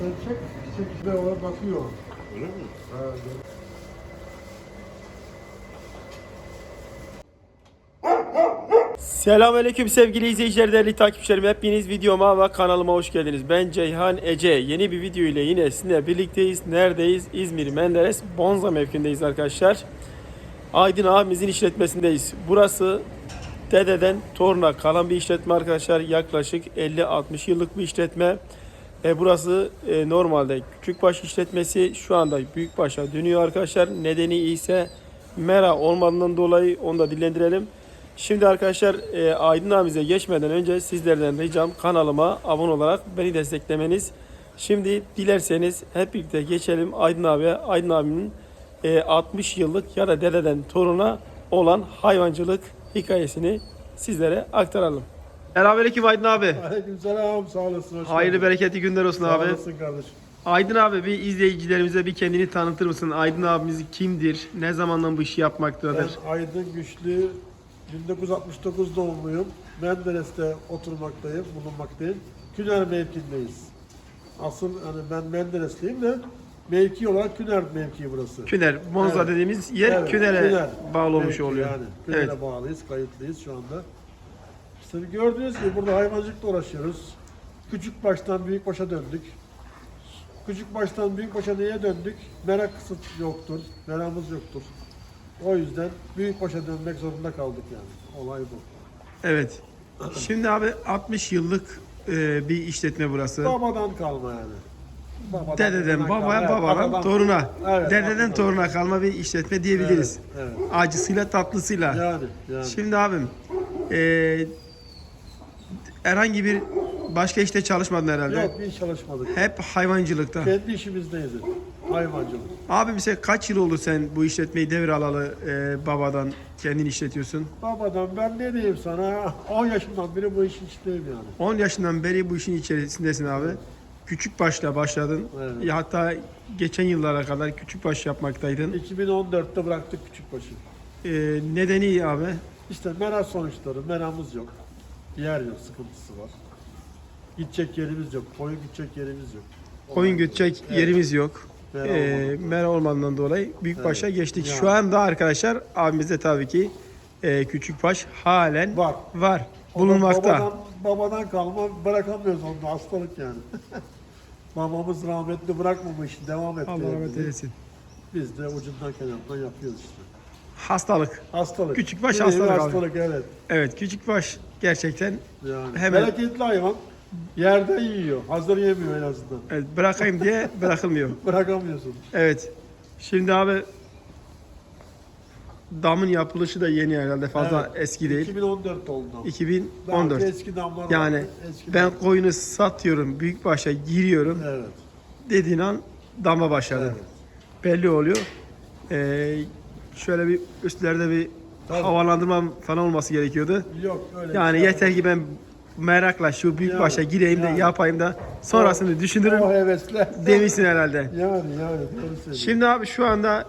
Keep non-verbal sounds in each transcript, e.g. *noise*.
Sen çek, çek de ona bakıyor. Öyle mi? Ha, Selamünaleyküm sevgili izleyiciler, değerli takipçilerim. Hepiniz videoma ve kanalıma hoş geldiniz. Ben Ceyhan Ece. Yeni bir video ile yine sizinle birlikteyiz. Neredeyiz? İzmir Menderes Bonza mevkindeyiz arkadaşlar. Aydın abimizin işletmesindeyiz. Burası dededen toruna kalan bir işletme arkadaşlar. Yaklaşık 50-60 yıllık bir işletme. E, burası e, normalde küçükbaş işletmesi. Şu anda büyükbaşa dönüyor arkadaşlar. Nedeni ise mera olmadığından dolayı onu da dillendirelim. Şimdi arkadaşlar e, Aydın abimize geçmeden önce sizlerden ricam kanalıma abone olarak beni desteklemeniz. Şimdi dilerseniz hep birlikte geçelim Aydın abiye. Aydın abinin e, 60 yıllık ya da dededen toruna olan hayvancılık hikayesini sizlere aktaralım. Selamünaleyküm Aydın abi. Aleykümselam, sağ olasın. Hayırlı geldin. bereketli günler olsun Sağ abi. olasın kardeşim. Aydın abi bir izleyicilerimize bir kendini tanıtır mısın? Aydın abimiz kimdir? Ne zamandan bu işi yapmaktadır? Ben Aydın Güçlü, 1969 doğumluyum. Menderes'te oturmaktayım, bulunmaktayım. Küner mevkindeyiz. Asıl hani ben Menderesliyim de mevki olarak Küner mevkii burası. Küner, Monza Evet. dediğimiz yer Evet, Küner'e Küner bağlı olmuş oluyor. Yani Küner'e evet. bağlıyız, kayıtlıyız şu anda. İşte gördüğünüz gibi burada hayvancılıkla uğraşıyoruz. Küçük baştan büyük başa döndük. Küçük baştan büyük başa niye döndük? Merak kısıt yoktur, meramız yoktur. O yüzden büyük başa dönmek zorunda kaldık yani. Olay bu. Evet. Şimdi abi 60 yıllık e, bir işletme burası. Babadan kalma yani. Babadan Dededen kalma. babaya, Evet, babadan toruna. Evet, Dededen toruna kalma bir işletme diyebiliriz. Evet, Acısıyla tatlısıyla. Yani, yani. Şimdi abim e, herhangi bir başka işte çalışmadın herhalde. Yok hiç çalışmadık. Hep hayvancılıkta. Kendi işimizdeyiz. Hayvancılık. Abi bize kaç yıl oldu sen bu işletmeyi devralalı e, babadan kendin işletiyorsun? Babadan ben ne diyeyim sana? 10 yaşından beri bu işin içindeyim yani. 10 yaşından beri bu işin içerisindesin abi. Küçük başla başladın. Evet. Ya hatta geçen yıllara kadar küçük baş yapmaktaydın. 2014'te bıraktık Küçükbaşı. E, nedeni iyi abi. İşte mera sonuçları, meramız yok. Yer yok, sıkıntısı var. Gidecek yerimiz yok, koyun gidecek yerimiz yok. Koyun götecek yerimiz yok. Mera Ee, olmadı. mera olmadığından dolayı büyük başa Evet. geçtik. Yani. Şu anda arkadaşlar abimizde tabii ki e, küçük baş halen Var. var. Bulunmakta. Babadan, babadan kalma bırakamıyoruz onu, hastalık yani. *laughs* Babamız rahmetli bırakmamış, devam etti. Allah rahmet evliliği. eylesin. Biz de ucundan kenarından yapıyoruz işte. Hastalık. Hastalık. Küçükbaş Bir nevi hastalık abi. hastalık evet. Evet küçük baş gerçekten Yani. Hemen- Bereketli hayvan. Yerde yiyor. Hazır yemiyor en azından. evet, bırakayım diye *laughs* bırakılmıyor. Bırakamıyorsun. Evet. Şimdi abi damın yapılışı da yeni herhalde fazla Evet. eski değil. 2014 oldu. 2014. Daha eski damlar. Yani Eski ben dam- koyunu satıyorum, büyük başa giriyorum Evet. dediğin an dama başladı. Evet. Belli oluyor. Ee, şöyle bir üstlerde bir Tabii. havalandırma falan olması gerekiyordu. Yok öyle. Yani bir şey yeter ki ben merakla şu büyük Yani, başa gireyim de yani. yapayım da sonrasını düşünürüm O hevesle. *laughs* demişsin herhalde. Yani yani doğru söylüyorsun. Şimdi abi şu anda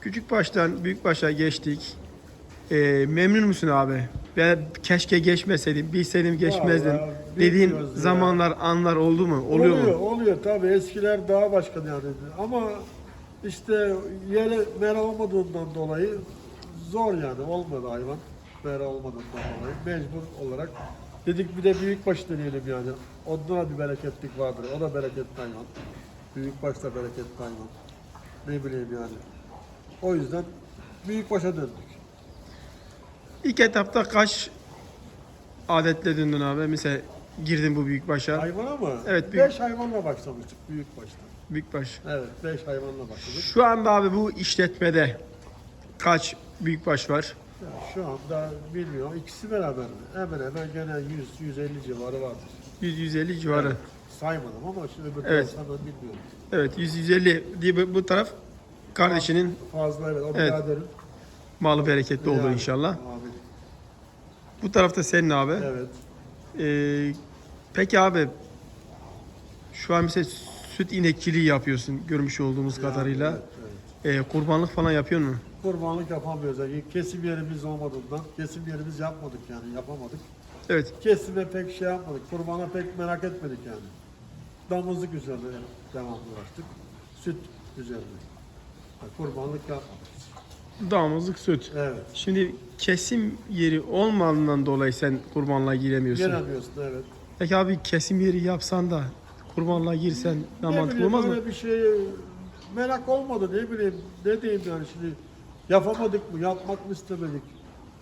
küçük baştan büyük başa geçtik. Ee, memnun musun abi? Ben keşke geçmeseydim, bilseydim geçmezdim. Vallahi Dediğin bilmiyoruz ya. zamanlar, anlar oldu mu? Oluyor, oluyor, mu? Oluyor tabii. Eskiler daha başka yani. Ama işte yere mera olmadığından dolayı zor yani. Olmadı hayvan. Mera olmadığından dolayı. Mecbur olarak. Dedik bir de büyük baş deneyelim yani. Onda da bir bereketlik vardır. O da bereketli hayvan. Büyük baş da bereketli hayvan. Ne bileyim yani. O yüzden büyük başa döndük. İlk etapta kaç adetle döndün abi? Mesela girdin bu büyük başa. Hayvana mı? Evet, büyük- Beş hayvanla başlamıştık büyük başta. Büyük baş. Evet, beş hayvanla başladık. Şu anda abi bu işletmede kaç büyük baş var? Şu anda bilmiyorum. İkisi beraber mi? Hemen hemen gene 100-150 civarı vardır. 100-150 civarı. Evet, Saymadım ama şimdi öbür Evet. evet. bilmiyorum. 100-150 diye bu- bu taraf kardeşinin Fazla evet. O Evet. biraderin. malı bereketli olur Yani, inşallah. Abi. Bu tarafta senin abi. Evet. Ee, peki abi şu an mesela süt inekçiliği yapıyorsun görmüş olduğumuz kadarıyla. Evet, evet. Ee, kurbanlık falan yapıyor mu? Kurbanlık yapamıyoruz. Yani kesim yerimiz olmadığından kesim yerimiz yapmadık yani yapamadık. Evet. Kesime pek şey yapmadık. Kurbana pek merak etmedik yani. damızlık üzerine devamlı uğraştık. Süt üzerine. Ha, Kurbanlık yapmadık. Damızlık süt. Evet. Şimdi kesim yeri olmadığından dolayı sen kurbanlığa giremiyorsun. Giremiyorsun evet. Peki abi kesim yeri yapsan da kurbanlığa girsen Ne mantıklı bileyim olmaz mı? öyle bir şey merak olmadı ne bileyim ne diyeyim yani şimdi yapamadık mı yapmak mı istemedik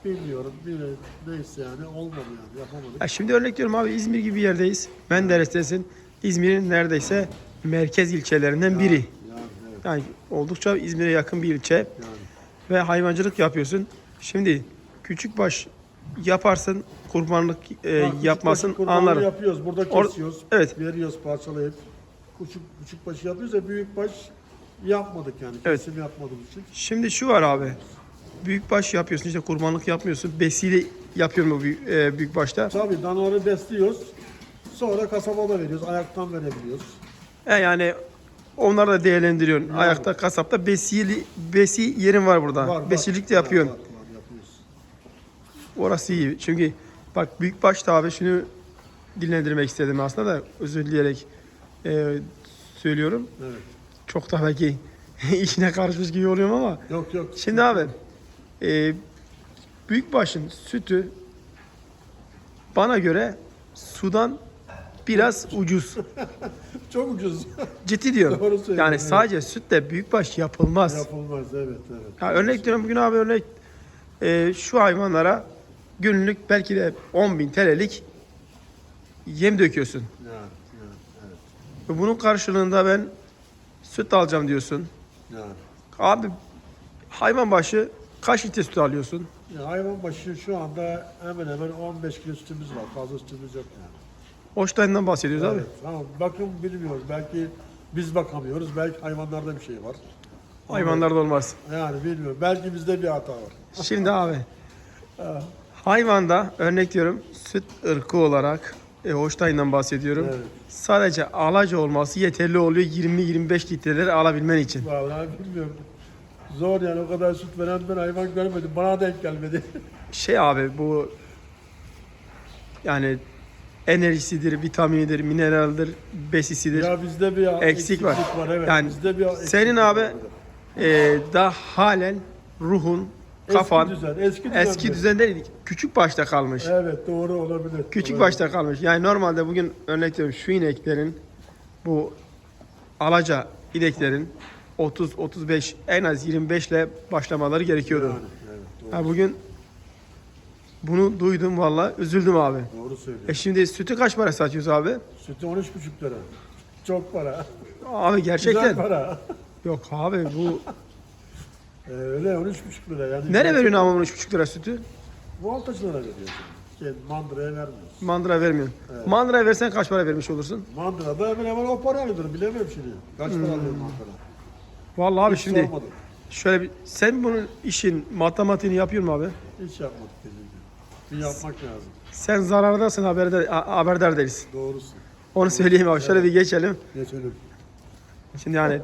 bilmiyorum bile neyse yani olmadı yani yapamadık. Ya şimdi örnek diyorum abi İzmir gibi bir yerdeyiz. Menderes'tesin. İzmir'in neredeyse merkez ilçelerinden biri. Yani evet Yani oldukça İzmir'e yakın bir ilçe yani. ve hayvancılık yapıyorsun. Şimdi küçük baş yaparsın kurbanlık e, küçük yapmasın anlarım. yapıyoruz burada Or- kesiyoruz evet. veriyoruz parçalayıp küçük küçük başı yapıyoruz ya büyük baş yapmadık yani Evet. kesim yapmadığımız için. Şimdi şu var abi. Büyük baş yapıyorsun işte kurbanlık yapmıyorsun. Besiyle yapıyor mu büyük, e, büyük başta? Tabii danaları besliyoruz sonra kasabada veriyoruz ayaktan verebiliyoruz. E yani onları da değerlendiriyorsun. Yani. Ayakta kasapta besili besi yerin var burada. Var. Besilik de yapıyorsun. Var, var, var. Orası iyi. Çünkü bak büyük başta abi şunu dinlendirmek istedim aslında da özür dileyerek e, söylüyorum. Evet. Çok da belki *laughs* işine karışmış gibi oluyorum ama Yok yok. şimdi abi e, büyük başın sütü bana göre sudan biraz ucuz. *laughs* Çok ucuz. Ciddi diyorum. *laughs* Doğru söylüyorsun, Yani evet. sadece sütle büyükbaş yapılmaz. Yapılmaz evet evet. Ya örnek diyorum bugün abi örnek e, şu hayvanlara günlük belki de 10 bin TL'lik yem döküyorsun. Yani, evet. Ve bunun karşılığında ben süt alacağım diyorsun. Yani. Abi hayvan başı kaç litre süt alıyorsun? Ya hayvan başı şu anda hemen hemen 15 kilo sütümüz var. Fazla sütümüz yok yani. Hoştayından bahsediyoruz abi. Evet, tamam. Bakım bilmiyoruz. Belki biz bakamıyoruz. Belki hayvanlarda bir şey var. Hayvanlarda olmaz. Yani bilmiyorum. Belki bizde bir hata var. Şimdi *laughs* abi hayvanda örnek diyorum süt ırkı olarak e, Holstein'dan bahsediyorum. Evet. Sadece alaca olması yeterli oluyor 20-25 litreleri alabilmen için. Vallahi bilmiyorum. Zor yani o kadar süt veren ben hayvan görmedim. Bana denk gelmedi. *laughs* Şey abi bu yani enerjisidir, vitaminidir, mineraldir, besisidir. ya bizde bir Eksik var. eksiklik Evet. Yani bizde bir senin abi var. e, daha halen ruhun, kafan eski düzen, eski düzen. eski düzen değil, küçük başta kalmış. Evet doğru olabilir. Küçük Olabilir. başta kalmış. Yani normalde bugün örnek veriyorum şu ineklerin bu alaca ineklerin 30 35 en az 25 ile başlamaları gerekiyordu. Yani, evet, Ha bugün bunu duydum valla üzüldüm abi. doğru söylüyorsun. E şimdi sütü kaç para satıyoruz abi? Sütü 13,5 lira. Çok para. Abi Güzel gerçekten. para. Yok abi bu Ee, öyle 13,5 lira yani. Nereye veriyorsun ama 13,5 lira sütü? Voltajlara veriyorsun. Şey, mandıraya vermiyorsun. Mandıra vermiyorsun. Evet. Mandıra versen kaç para vermiş olursun? Mandırada hemen hemen o para alıyordur. Bilemem şimdi. Kaç para Hmm. alıyor mandıra? Vallahi abi Hiç şimdi sormadım. şöyle bir sen bunun işin matematiğini yapıyor mu abi? Hiç yapmadık gibi. Bir yapmak lazım. Sen zarardasın haberdar, a- haberdar değilsin. Doğrusun. Onu söyleyeyim abi. Şöyle bir geçelim. Geçelim. Şimdi yani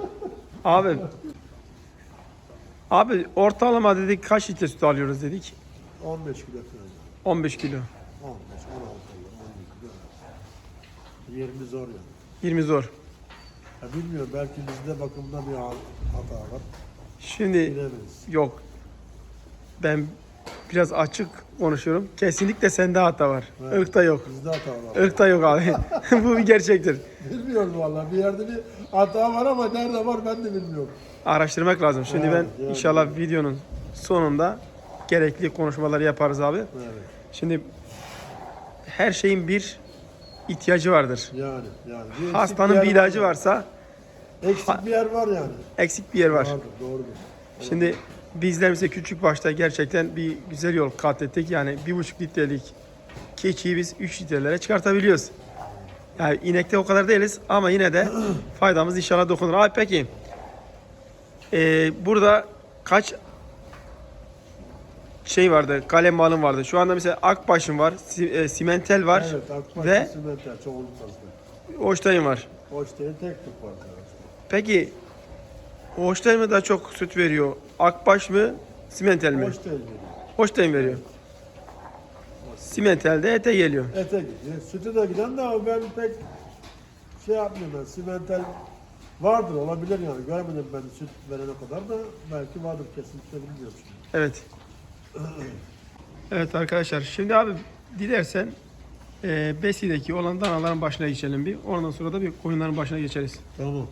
abi abi ortalama dedik kaç litre süt alıyoruz dedik? 15 kilo falan. 15 kilo. 15, 16 kilo, 20 kilo. 20 zor yani. 20 zor. Ya bilmiyorum belki bizde bakımda bir hata var. Şimdi Bilemeyiz. yok. Ben biraz açık konuşuyorum. Kesinlikle sende hata var. Evet. Irkta yok. Bizde hata var. Irkta yok abi. *laughs* Bu bir gerçektir. Bilmiyorum vallahi bir yerde bir hata var ama nerede var ben de bilmiyorum. Araştırmak lazım. Şimdi Evet, ben yani. inşallah videonun sonunda gerekli konuşmaları yaparız abi. Evet. Şimdi her şeyin bir ihtiyacı vardır. Yani yani. Eksik Hastanın yer bir ilacı var. varsa Eksik bir yer var yani. eksik bir yer var. Vardır, doğrudur. Şimdi bizler bize küçük başta gerçekten bir güzel yol kat ettik. Yani bir buçuk litrelik keçiyi biz 3 litrelere çıkartabiliyoruz. Yani inekte o kadar değiliz ama yine de *clears throat* faydamız inşallah dokunur. Abi peki ee, burada kaç şey vardı, kalem malın vardı. Şu anda mesela Akbaş'ın var, e, Simentel var Evet, Akbaş ve Simentel çoğunluk fazla. Holstein var. Hoşteyin tek tük var. Peki Holstein mi daha çok süt veriyor? Akbaş mı, Simentel mi? Hoşteyin veriyor. Holstein veriyor. Simentel de ete geliyor. Ete gidiyor. Sütü de giden de ben pek şey yapmıyorum ben. Simental vardır olabilir yani. Görmedim ben süt verene kadar da belki vardır kesinlikle bilmiyorum. Evet. Evet arkadaşlar şimdi abi dilersen e, Besi'deki olan danaların başına geçelim bir. Ondan sonra da bir koyunların başına geçeriz. Tamam.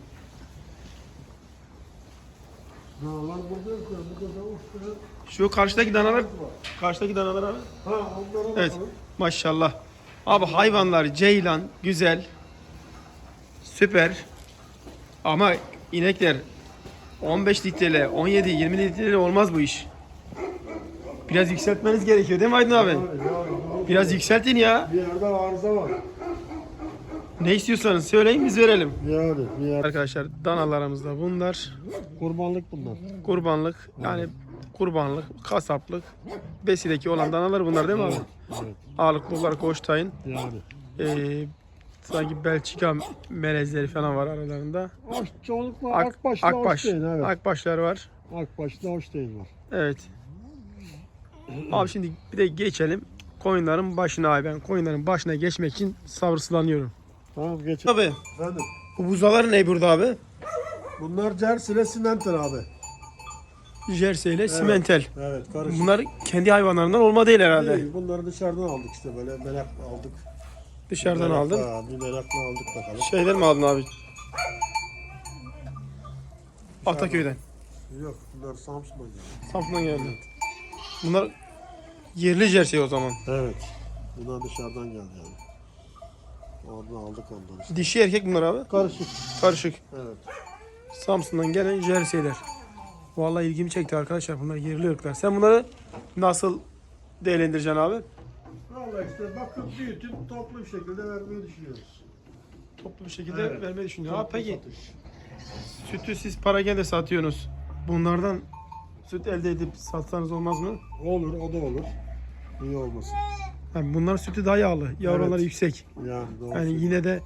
Danalar burada yok. Burada da uç tane Şu karşıdaki danalar, karşıdaki danalar abi. Ha onlara Evet. bakalım. Maşallah. Abi hayvanlar ceylan, güzel, süper. Ama inekler 15 litreyle, 17, 20 litreyle olmaz bu iş. Biraz yükseltmeniz gerekiyor değil mi Aydın abi? Ya, Biraz yükseltin ya. bir yerde arıza var. Ne istiyorsanız söyleyin biz verelim. Yani bir yer. Arkadaşlar danalarımız da bunlar. Kurbanlık bunlar. Kurbanlık yani kurbanlık, kasaplık, besideki olan danalar bunlar değil mi abi? Evet. Ağırlıklı olarak Holstein, Yani. ee, sanki Belçika melezleri falan var aralarında. Ak, çoğunlukla Ak, Akbaş'la akbaş, Holstein, evet. akbaşlar var. Akbaş'la Holstein var. Evet. Abi şimdi bir de geçelim koyunların başına abi. Ben koyunların başına geçmek için sabırsızlanıyorum. Tamam geç. Abi Efendim. bu buzalar ne burada abi? Bunlar Jersey ile Sinenter abi. Jersey ile simentel. Evet karışık. Bunlar kendi hayvanlarından olma değil herhalde. Değil, bunları dışarıdan aldık işte böyle merak aldık. Dışarıdan aldın. Bir merakla aldık bakalım. Şeyden mi aldın abi? Ataköy'den. Yok bunlar Samsun'dan geldi. Samsun'dan geldi. Bunlar yerli jersey o zaman. Evet. Bunlar dışarıdan geldi yani. Oradan aldık ondan işte. Dişi erkek bunlar abi. Karışık. Karışık. Evet. Samsun'dan gelen jerseyler. Vallahi ilgimi çekti arkadaşlar. Bunlar yerli ırklar. Sen bunları nasıl değerlendireceksin abi? Valla işte bakıp büyütüp toplu bir şekilde vermeyi düşünüyoruz. Toplu bir şekilde Evet. vermeyi düşünüyorum. Toplu peki satış. sütü siz para de satıyorsunuz. Bunlardan süt elde edip satsanız olmaz mı? Olur o da olur. İyi olmasın. Yani bunların sütü daha yağlı. Yavruları Evet. yüksek. Yani doğru. Yani yine de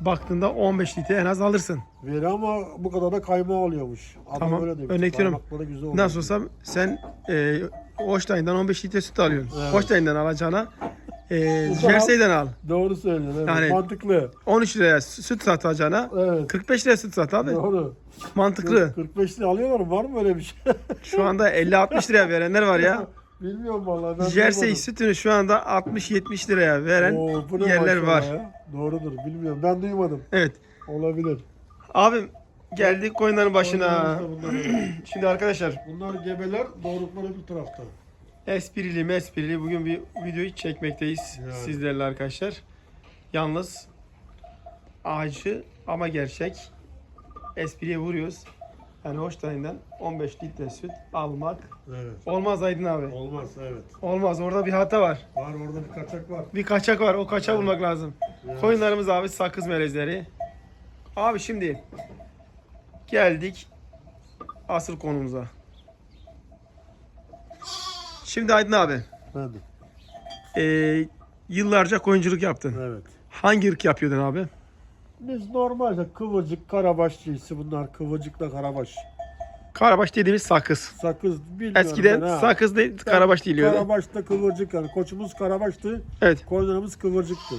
baktığında 15 litre en az alırsın. Veri ama bu kadar da kayma oluyormuş. Adam Tamam, öyle demiş. örnek veriyorum. Güzel. Nasıl olsa sen e, Holstein'den 15 litre süt alıyorsun. Evet. Holstein'den alacağına e. *laughs* Jersey'den al. Doğru söylüyorsun. Evet. Yani- Mantıklı. 13 liraya süt satacağına Evet. 45 liraya süt sat abi. Doğru. Mantıklı. 45 lira alıyorlar mı? Var mı öyle bir şey? Şu anda 50-60 liraya verenler var ya. *laughs* Bilmiyorum vallahi. Ben Jersey duymadım. sütünü şu anda 60-70 liraya veren Oo, bu ne yerler maşallah var. ya. Doğrudur. Bilmiyorum. Ben duymadım. Evet. Olabilir. Abim geldik koyunların başına. Bunlar, *clears throat* Şimdi arkadaşlar bunlar gebeler. Doğrulukları bir tarafta. esprili mesprili bugün bir videoyu çekmekteyiz Yani. sizlerle arkadaşlar. Yalnız acı ama gerçek. Espriye vuruyoruz. Yani Holstein'den 15 litre süt almak Evet. olmaz Aydın abi. Olmaz evet. Olmaz orada bir hata var. Var orada bir kaçak var. Bir kaçak var. O kaçağı bulmak lazım. Koyunlarımız abi sakız melezleri. Abi şimdi geldik asıl konumuza. Şimdi Aydın abi Hadi. eee, yıllarca koyunculuk yaptın. Evet. Hangi ırk yapıyordun abi? Biz normalde kıvırcık, karabaş cinsi bunlar. Kıvırcıkla karabaş. Karabaş dediğimiz sakız. Sakız bilmiyorum Eskiden ben ha. sakız değil, karabaş diliyordu. Karabaş'ta kıvırcık yani. Koçumuz karabaştı. Evet, Koyunlarımız kıvırcıktı.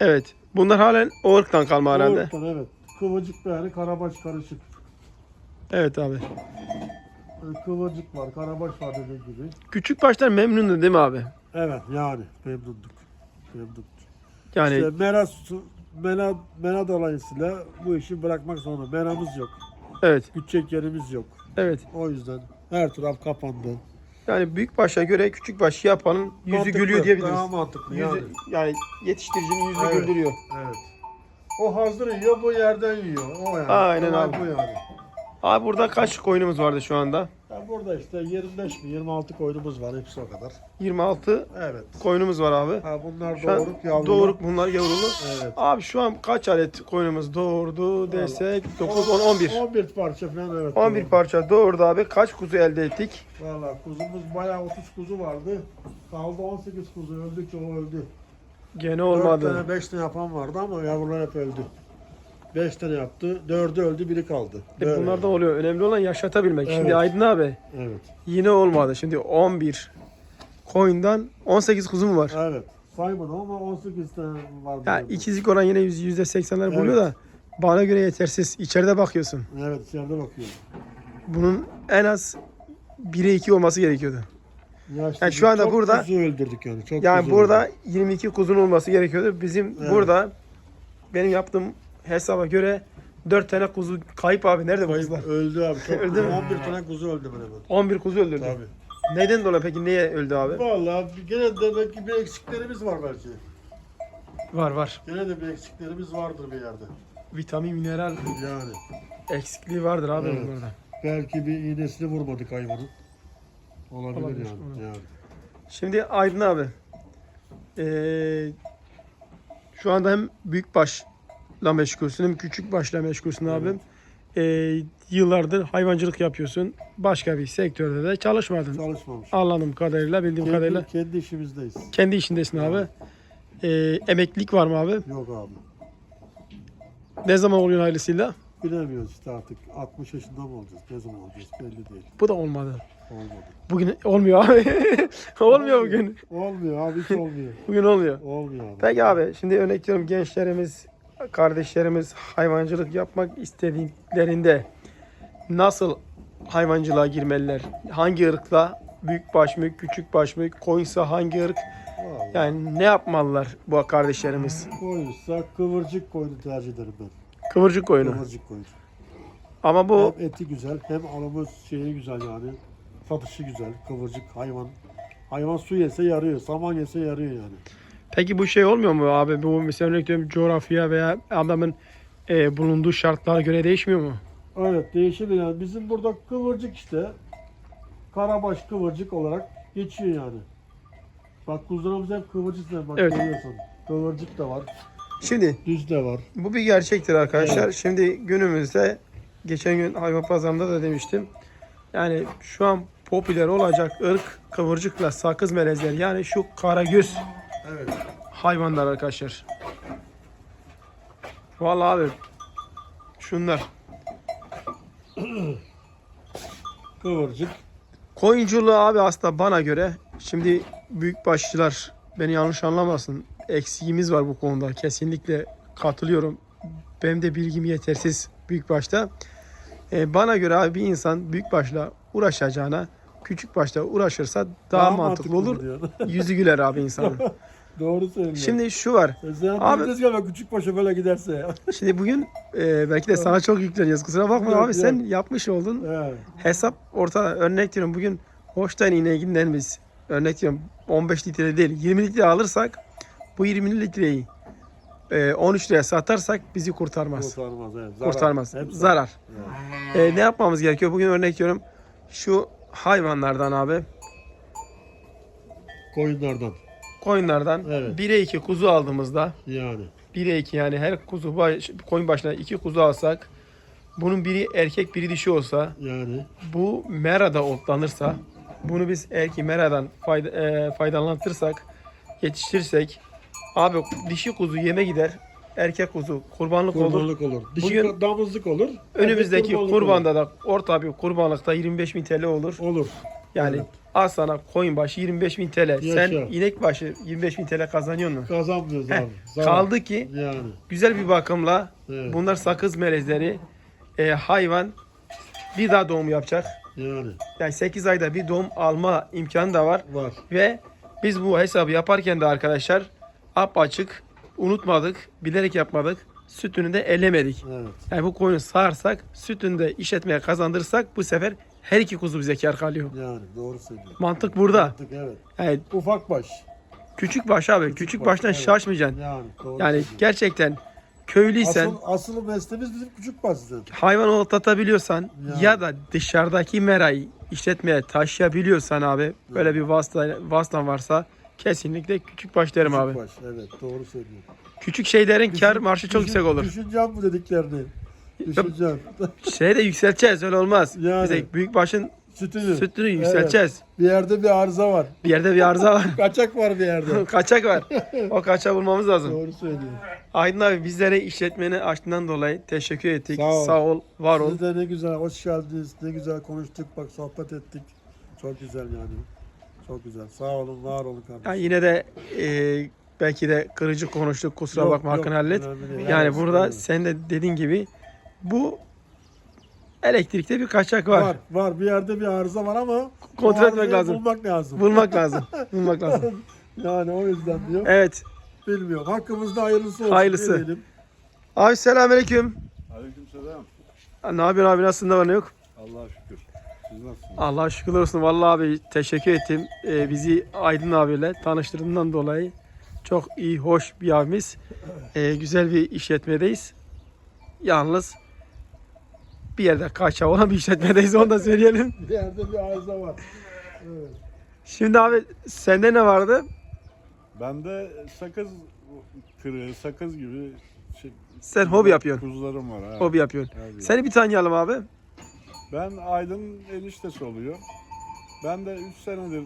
evet. Bunlar halen o ırktan kalma herhalde. Ortadan, evet. Kıvırcık yani karabaş karışık. Evet abi. Yani kıvırcık var, karabaş var dediğim gibi. Küçük başlar memnundu değil mi abi? Evet yani memnunduk. Memnunduk. Yani İşte mera, mera, mera dolayısıyla bu işi bırakmak zorunda. Meramız yok. evet, Bütçek yerimiz yok. evet. O yüzden her taraf kapandı. Yani büyük başa göre küçük baş yapanın yüzü Mantıklı, gülüyor diyebiliriz. Daha mantıklı Yüzü, yani. yani. yetiştiricinin yüzü Evet. güldürüyor. Evet. O hazır yiyor, bu yerden yiyor. O yani. Aynen Olay abi. Bu yani. Abi burada kaç koyunumuz vardı şu anda? Ya burada işte 25 mi 26 koyunumuz var hepsi o kadar. 26 Evet. koyunumuz var abi. Ha bunlar Şu an yavrulu. Doğuruk bunlar yavrulu. Evet. Abi şu an kaç adet koyunumuz doğurdu desek 9 10 11. 11 parça falan evet. 11 doğru. parça doğurdu abi. Kaç kuzu elde ettik? Valla kuzumuz bayağı 30 kuzu vardı. Kaldı 18 kuzu öldü çoğu öldü. Gene 4 olmadı. tane 5 tane yapan vardı ama yavrular hep öldü. 5 tane yaptı. 4'ü öldü biri kaldı. E Böyle. bunlar da oluyor. Önemli olan yaşatabilmek. Şimdi Evet. Aydın abi Evet. yine olmadı. Şimdi 11 koyundan 18 kuzu mu var? Evet. saymadım ama 18 tane var. Ya benim. ikizlik oran yine yüz- %80'ler buluyor Evet. da bana göre yetersiz. İçeride bakıyorsun. Evet içeride bakıyorum. Bunun en az 1'e 2 olması gerekiyordu. Ya işte Yani şu anda çok burada- kuzu öldürdük yani. Çok Yani kuzu burada öldürdük. 22 kuzun olması gerekiyordu. Bizim Evet. burada benim yaptığım hesaba göre 4 tane kuzu kayıp abi. Nerede bu kuzular? öldü abi. Çok *laughs* Öldü mü? 11 tane kuzu öldü benim. 11 kuzu öldürdü. Tabii. Neden dolayı peki niye öldü abi? Vallahi gene demek ki bir eksiklerimiz var belki. Var var. Gene de bir eksiklerimiz vardır bir yerde. Vitamin, mineral Yani. eksikliği vardır abi Evet. bunlarda. Belki bir iğnesini vurmadık hayvanın. Olabilir, Olabilir, yani. olabilir. yani. Şimdi Aydın abi. Ee, şu anda hem büyük başla meşgulsün hem küçük başla meşgulsün abi. Evet. Ee, yıllardır hayvancılık yapıyorsun. Başka bir sektörde de çalışmadın. Çalışmamış. Anladığım kadarıyla, bildiğim kadarıyla Kendi, kendi işimizdeyiz. kendi işindesin abi. Ee, emeklilik var mı abi? Yok abi. Ne zaman oluyor hayırlısıyla? Bilemiyoruz işte artık 60 yaşında mı olacağız? Ne zaman olacağız belli değil. Bu da olmadı. Olmadı. Bugün olmuyor abi. *laughs* olmuyor bugün. Olmuyor abi hiç olmuyor. Bugün olmuyor. Olmuyor abi. Peki abi şimdi örnek veriyorum gençlerimiz, kardeşlerimiz hayvancılık yapmak istediklerinde nasıl hayvancılığa girmeliler? Hangi ırkla? Büyük baş mı, küçük baş mı? Koyunsa hangi ırk? Vallahi Yani ne yapmalılar bu kardeşlerimiz? Koyunsa kıvırcık koyunu tercih ederim ben. Kıvırcık koyunu. Kıvırcık koyun. Ama bu Hem eti güzel hem alımı şeyi güzel yani. Satışı güzel. Kıvırcık hayvan. Hayvan su yese yarıyor. Saman yese yarıyor yani. Peki bu şey olmuyor mu abi? Bu mesela örnek veriyorum coğrafya veya adamın e, bulunduğu şartlara göre değişmiyor mu? Evet değişir yani. Bizim burada kıvırcık işte. Karabaş kıvırcık olarak geçiyor yani. Bak kuzularımız hep kıvırcık bak Evet. görüyorsun. Kıvırcık da var. Şimdi Düz de var. Bu bir gerçektir arkadaşlar. Evet. Şimdi günümüzde geçen gün hayvan pazarında da demiştim. Yani şu an popüler olacak ırk kıvırcıkla sakız melezler. Yani şu karagöz Evet. Hayvanlar arkadaşlar. Vallahi abi şunlar. *clears throat* Kıvırcık. Koyunculuğu abi aslında bana göre şimdi büyük başçılar beni yanlış anlamasın. Eksiğimiz var bu konuda. Kesinlikle katılıyorum. Benim de bilgim yetersiz büyük başta. Ee, bana göre abi bir insan büyük başla uğraşacağına küçük başta uğraşırsa daha, mantıklı, olur. diyor. Yüzü güler abi *laughs* insanın. Doğru söylüyorsun. Şimdi şu var. Sen Abi- galiba küçük başa böyle giderse. *laughs* Şimdi bugün e, belki de sana çok yükleniyoruz. Kusura bakma Yok, abi sen yok. yapmış oldun. He. Hesap ortada. Örnek diyorum bugün hoştan ineğinden biz örnek diyorum 15 litre değil 20 litre alırsak bu 20 litreyi e, 13 liraya satarsak bizi kurtarmaz. Kurtarmaz. Evet. Zarar. Kurtarmaz. Hep Zarar. Evet. E, ne yapmamız gerekiyor? Bugün örnek diyorum şu hayvanlardan abi Koyunlardan. Koyunlardan Evet. 1'e 2 kuzu aldığımızda Yani. 1'e 2 yani her kuzu baş, koyun başına 2 kuzu alsak bunun biri erkek biri dişi olsa Yani. bu merada otlanırsa bunu biz eğer ki meradan fayda, e, faydalanırsak yetiştirirsek abi dişi kuzu yeme gider erkek kuzu kurbanlık olur. Kurbanlık olur. Dişi Bugün- Bugün, damızlık olur. Önümüzdeki erkek kurbanda da orta bir kurbanlıkta 25 bin TL olur. Olur. olur. Yani Evet. az sana koyun başı 25 bin TL. Sen Yaşa. inek başı 25 bin TL kazanıyor musun? Kazanmıyoruz Heh, abi. Zarar. Kaldı ki Yani. güzel bir bakımla Evet. bunlar sakız melezleri e, hayvan bir daha doğum yapacak. Yani. Yani 8 ayda bir doğum alma imkanı da var. Var. Ve biz bu hesabı yaparken de arkadaşlar açık unutmadık, bilerek yapmadık. Sütünü de elemedik. Evet. Yani bu koyunu sağarsak, sütünü de işletmeye kazandırırsak bu sefer her iki kuzu bize kar kalıyor. Yani. Doğru söylüyorsun. Mantık burada. Mantık, Evet. Yani Ufak baş. küçük baş abi, küçük, baş, baştan evet. şaşmayacaksın. Yani. Doğru Yani söylüyorsun. gerçekten köylüysen, Asıl, asıl mesleğimiz bizim küçük baş zaten. hayvan otlatabiliyorsan Yani. ya da dışarıdaki merayı işletmeye taşıyabiliyorsan abi, böyle bir vasıta, vasıtan varsa kesinlikle küçük baş derim Küçük abi. baş. Evet. Doğru söylüyorsun. Küçük şeylerin kar marşı çok düşün- yüksek olur. Düşüneceğim bu dediklerini. Düşüneceğim. *laughs* Şey de yükselteceğiz öyle olmaz. Yani. Bize büyük başın Sütünü. sütünü yükselteceğiz. Bir yerde bir arıza var. Bir yerde bir arıza var. *laughs* Kaçak var bir yerde. *laughs* Kaçak var. O kaçağı bulmamız lazım. Doğru söylüyorsun. Aydın abi bizlere işletmeni açtığından dolayı teşekkür ettik. Sağ ol. Sağ ol, var ol. Siz de ne güzel, hoş geldiniz. Ne güzel konuştuk, bak sohbet ettik. Çok güzel yani. Çok güzel. Sağ olun, var olun kardeşim. Yani yine de e, belki de kırıcı konuştuk kusura Yok, bakma yok, hakkını hallet. Yani Evet, burada evet. sen de dediğin gibi bu elektrikte bir kaçak var. Var. var. Bir yerde bir arıza var ama Kontrol o etmek lazım. Bulmak lazım. Bulmak lazım. Bulmak lazım. *laughs* yani o yüzden diyor. Evet. Bilmiyorum. Hakkımızda hayırlısı olsun. Hayırlısı. diyelim. Abi selamünaleyküm. Aleykümselam. Ne yapıyorsun abi nasılsın ne var ne yok? Allah'a şükür. Siz nasılsınız? Allah şükürler olsun. Vallahi abi teşekkür ettim. Ee, bizi Aydın abiyle tanıştırdığından dolayı çok iyi, hoş bir abimiz. Ee, güzel bir işletmedeyiz. Yalnız bir yerde kaçak olan bir işletmedeyiz onu da söyleyelim. *laughs* Bir yerde bir arıza var. Evet. Şimdi abi sende ne vardı? Bende sakız kırığı, sakız gibi şey, Sen hobi yapıyorsun. kuzularım var. Ha. Hobi yapıyorsun. Hobi. Seni bir tanıyalım abi. Ben Aydın eniştesi oluyor. Ben de 3 senedir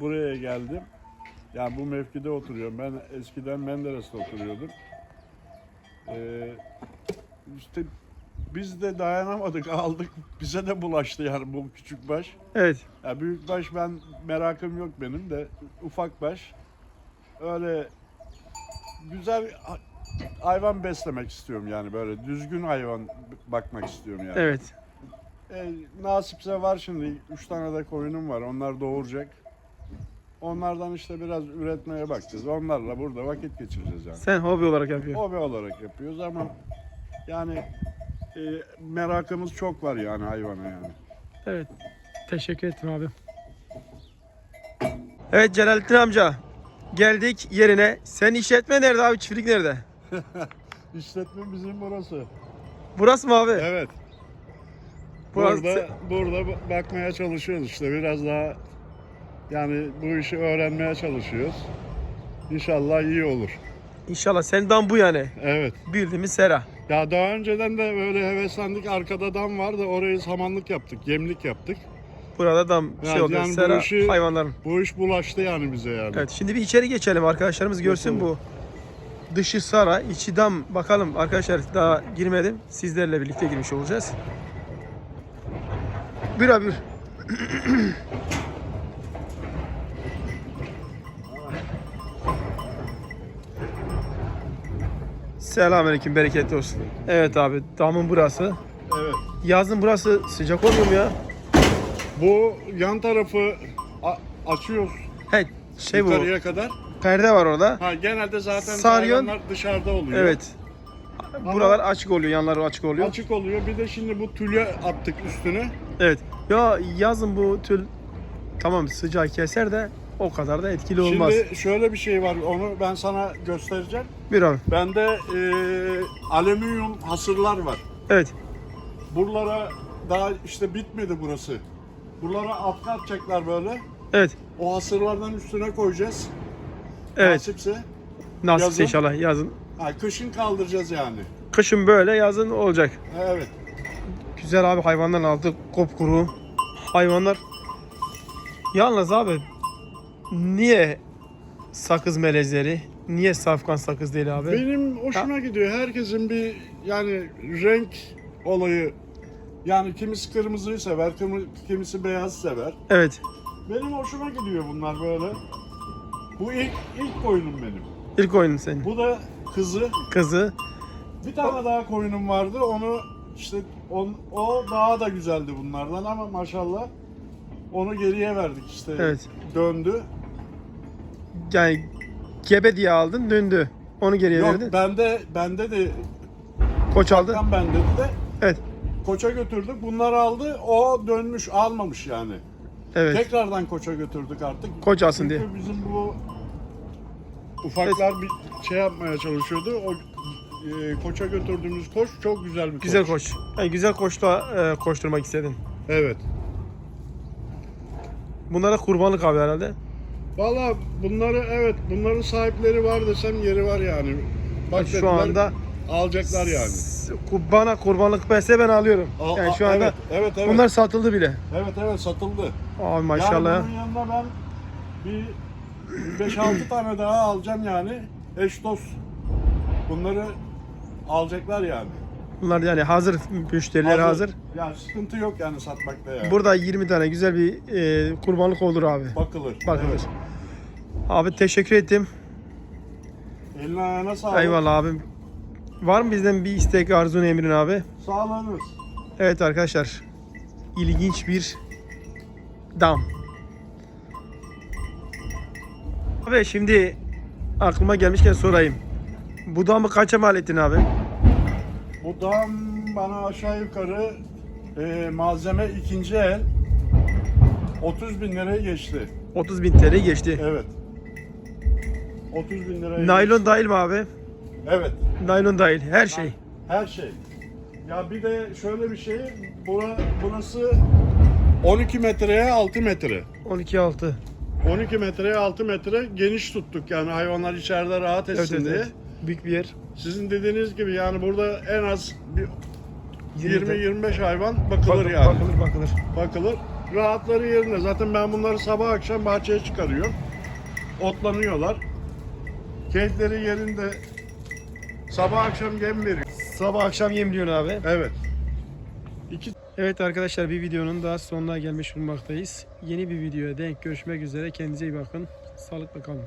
buraya geldim. Yani bu mevkide oturuyorum. Ben eskiden Menderes'te oturuyordum. Ee, işte biz de dayanamadık, aldık. Bize de bulaştı yani bu küçük baş. Evet. Ya büyük baş ben merakım yok benim de ufak baş öyle güzel ha- hayvan beslemek istiyorum yani böyle düzgün hayvan bakmak istiyorum yani. Evet. E, nasipse var şimdi üç tane de koyunum var onlar doğuracak. Onlardan işte biraz üretmeye bakacağız. Onlarla burada vakit geçireceğiz yani. Sen hobi olarak yapıyorsun. Hobi olarak yapıyoruz ama yani e, merakımız çok var yani hayvana yani. Evet. Teşekkür ettim abi. Evet Celalettin amca. Geldik yerine. Sen işletme nerede abi? Çiftlik nerede? *laughs* İşletme bizim burası. Burası mı abi? Evet. Burası- Burada burada bakmaya çalışıyoruz işte biraz daha yani bu işi öğrenmeye çalışıyoruz. İnşallah iyi olur. İnşallah senden bu yani. Evet. Bildiğimiz sera. Ya daha önceden de böyle heveslendik. Arkada dam vardı. Orayı samanlık yaptık, yemlik yaptık. Burada da şey Yani- oluyor. yani bu sera işi- hayvanların. Bu iş bulaştı yani bize yani. Evet şimdi bir içeri geçelim arkadaşlarımız görsün bu. Dışı sara, içi dam. Bakalım arkadaşlar daha girmedim. Sizlerle birlikte girmiş olacağız. Bir abi. *clears throat* Selamünaleyküm, bereketli olsun. Evet abi, damın burası. Evet. Yazın burası sıcak olmuyor mu ya? Bu yan tarafı a- açıyoruz He, şey bu, yukarıya kadar. perde var orada. Ha genelde zaten Sarıyorsun. hayvanlar dışarıda oluyor. Evet. Buralar açık oluyor, yanları açık oluyor. Açık oluyor. Bir de şimdi bu tülü attık üstüne. Evet. Ya yazın bu tül tamam sıcağı keser de o kadar da etkili olmaz. Şimdi şöyle bir şey var. Onu ben sana göstereceğim. Bir abi. Bende e, alüminyum hasırlar var. Evet. Buralara daha işte bitmedi burası. Buralara atkı atacaklar böyle. Evet. O hasırlardan üstüne koyacağız. Evet. Nasipse. Nasipse yazın. inşallah yazın. Ha, kışın kaldıracağız yani. Kışın böyle yazın olacak. Evet. Güzel abi hayvanların altı kopkuru. Hayvanlar. Yalnız abi niye sakız melezleri? Niye safkan sakız değil abi? Benim hoşuma gidiyor. Herkesin bir yani renk olayı. Yani kimisi kırmızıyı sever, kimi- kimisi beyaz sever. Evet. Benim hoşuma gidiyor bunlar böyle. Bu ilk ilk koyunum benim. İlk oyunun senin. Bu da kızı. Kızı. Bir tane daha koyunum vardı. Onu işte on, o daha da güzeldi bunlardan ama maşallah onu geriye verdik işte. Evet. Döndü. Yani gebe diye aldın döndü. Onu geriye Yok verdin. bende bende de Koç aldı. bende de Evet. koça götürdük. Bunları aldı. O dönmüş almamış yani. Evet. Tekrardan koça götürdük artık. Koç alsın Çünkü diye. bizim bu ufaklar bir şey yapmaya çalışıyordu. O e, koça götürdüğümüz koç çok güzel bir koç. Güzel koş. Yani güzel koşta e, koşturmak istedin. Evet. Bunlara kurbanlık abi herhalde. Valla bunları evet bunların sahipleri var desem yeri var yani. Bak Şu dediler, anda alacaklar yani. bana kurbanlık verse ben alıyorum. Al- Yani şu anda evet, evet, evet. bunlar satıldı bile. Evet evet satıldı. Abi maşallah. Yani bunun yanında ben bir 5-6 tane daha alacağım yani. Eş dost. Bunları alacaklar yani. Bunlar yani hazır müşteriler hazır. Yani sıkıntı yok yani satmakta yani. Burada 20 tane güzel bir e, kurbanlık olur abi. Bakılır. Bakılır. Evet. Abi teşekkür ettim. Eline ayağına sağlık. Eyvallah abim. Var mı bizden bir istek arzun emrin abi? Sağlığınız. Evet arkadaşlar. ilginç bir dam. Abi şimdi aklıma gelmişken sorayım. Bu damı kaça mal ettin abi? Bu dam bana aşağı yukarı e, malzeme ikinci el 30 bin liraya geçti. 30 bin TL geçti. Evet. 30 bin liraya Naylon geçti. dahil mi abi? Evet. Naylon dahil her şey. Her şey. Ya bir de şöyle bir şey. Bura, burası 12 metreye 6 metre. 12 6. 12 metreye 6 metre geniş tuttuk yani hayvanlar içeride rahat Evet, etsin evet, diye. evet. Büyük bir yer. Sizin dediğiniz gibi yani burada en az bir 20 de- 20-25 hayvan bakılır Bakılır, yani. bakılır bakılır. Bakılır. Rahatları yerinde. Zaten ben bunları sabah akşam bahçeye çıkarıyorum. Otlanıyorlar. Keyifleri yerinde. Sabah akşam yem veriyor. Sabah akşam yemliyorsun abi. Evet. İki Evet arkadaşlar bir videonun daha sonuna gelmiş bulunmaktayız. Yeni bir videoya denk görüşmek üzere. Kendinize iyi bakın. Sağlıkla kalın.